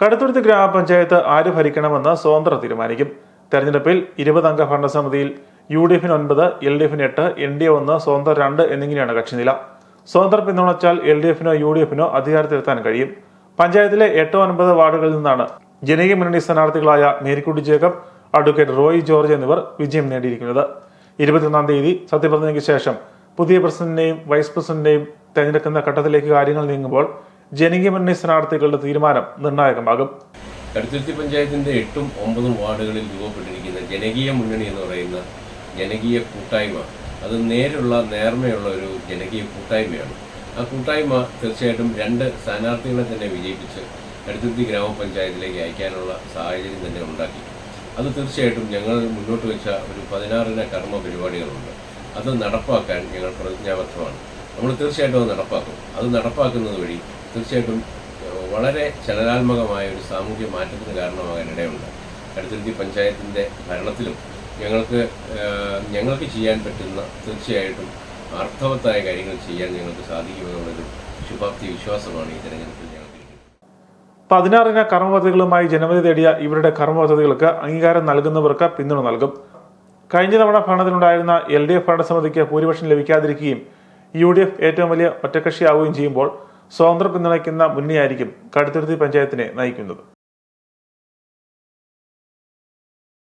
കടുത്തുരുത്തി ഗ്രാമപഞ്ചായത്ത് ആര് ഭരിക്കണമെന്ന് സ്വതന്ത്ര തീരുമാനിക്കും. തെരഞ്ഞെടുപ്പിൽ ഇരുപതംഗ ഭരണസമിതിയിൽ യു ഡി എഫിന് ഒൻപത് എൽ ഡി എഫിന് എട്ട് എൻ ഡി എ ഒന്ന് സ്വതന്ത്ര രണ്ട് എന്നിങ്ങനെയാണ് കക്ഷിനില. സ്വതന്ത്ര പിന്തുണച്ചാൽ എൽ ഡി എഫിനോ യു ഡി എഫിനോ അധികാരത്തിലെത്താൻ കഴിയും. പഞ്ചായത്തിലെ എട്ടോ ഒൻപത് വാർഡുകളിൽ നിന്നാണ് ജനകീയ മുന്നണി സ്ഥാനാർത്ഥികളായ മേരിക്കുട്ടി ജേക്കബ് അഡ്വക്കേറ്റ് റോയ് ജോർജ് എന്നിവർ വിജയം നേടിയിരിക്കുന്നത്. ഇരുപത്തിയൊന്നാം തീയതി സത്യപ്രതിജ്ഞയ്ക്ക് ശേഷം പുതിയ പ്രസിഡന്റിനെയും വൈസ് പ്രസിഡന്റിനെയും തെരഞ്ഞെടുക്കുന്ന ഘട്ടത്തിലേക്ക് കാര്യങ്ങൾ നീങ്ങുമ്പോൾ ജനകീയ മുന്നണി സ്ഥാനാർത്ഥികളുടെ തീരുമാനം നിർണായകമാകും. കടുത്തുരുത്തി പഞ്ചായത്തിന്റെ എട്ടും ഒമ്പതും വാർഡുകളിൽ രൂപപ്പെട്ടിരിക്കുന്ന ജനകീയ മുന്നണി എന്ന് പറയുന്ന ജനകീയ കൂട്ടായ്മ അത് നേരുള്ള നേർമയുള്ള ഒരു ജനകീയ കൂട്ടായ്മയാണ്. ആ കൂട്ടായ്മ തീർച്ചയായിട്ടും രണ്ട് സ്ഥാനാർത്ഥികളെ തന്നെ വിജയിപ്പിച്ച് കടുത്തുരുത്തി ഗ്രാമപഞ്ചായത്തിലേക്ക് അയക്കാനുള്ള സാഹചര്യം തന്നെ ഉണ്ടാക്കി. അത് തീർച്ചയായിട്ടും ഞങ്ങൾ മുന്നോട്ട് വെച്ച ഒരു പതിനാറിന കർമ്മ പരിപാടികളുണ്ട്. അത് നടപ്പാക്കാൻ ഞങ്ങൾ പ്രതിജ്ഞാബദ്ധമാണ്. നമ്മൾ തീർച്ചയായിട്ടും അത് നടപ്പാക്കും. അത് നടപ്പാക്കുന്നത് വഴി തീർച്ചയായിട്ടും വളരെ ചലനാത്മകമായ ഒരു സാമൂഹ്യ മാറ്റത്തിന് കാരണമാകാൻ ഇടയുണ്ട്. പഞ്ചായത്തിന്റെ ഭരണത്തിലും ഞങ്ങൾക്ക് ഞങ്ങൾക്ക് ചെയ്യാൻ പറ്റുന്ന തീർച്ചയായിട്ടും അർത്ഥവത്തായ കാര്യങ്ങൾ ചെയ്യാൻ ഞങ്ങൾക്ക് സാധിക്കുമെന്നുള്ളൊരു ശുഭാപ്തി വിശ്വാസമാണ് ഈ തെരഞ്ഞെടുപ്പിൽ ഞങ്ങൾക്ക് പതിനാറിന കർമ്മ പദ്ധതികളുമായി ജനവിധി തേടിയ ഇവരുടെ കർമ്മ പദ്ധതികൾക്ക് അംഗീകാരം നൽകുന്നവർക്ക് പിന്തുണ നൽകും. കഴിഞ്ഞ തവണ ഭരണത്തിലുണ്ടായിരുന്ന എൽ ഡി എഫ് ഭരണസമിതിക്ക് ഭൂരിപക്ഷം ലഭിക്കാതിരിക്കുകയും യു ഡി എഫ് ഏറ്റവും വലിയ ഒറ്റക്കക്ഷിയാവുകയും ചെയ്യുമ്പോൾ സ്വതന്ത്ര പിന്തുണയ്ക്കുന്ന മുന്നണിയായിരിക്കും കടുത്തുരുത്തി പഞ്ചായത്തിനെ നയിക്കുന്നത്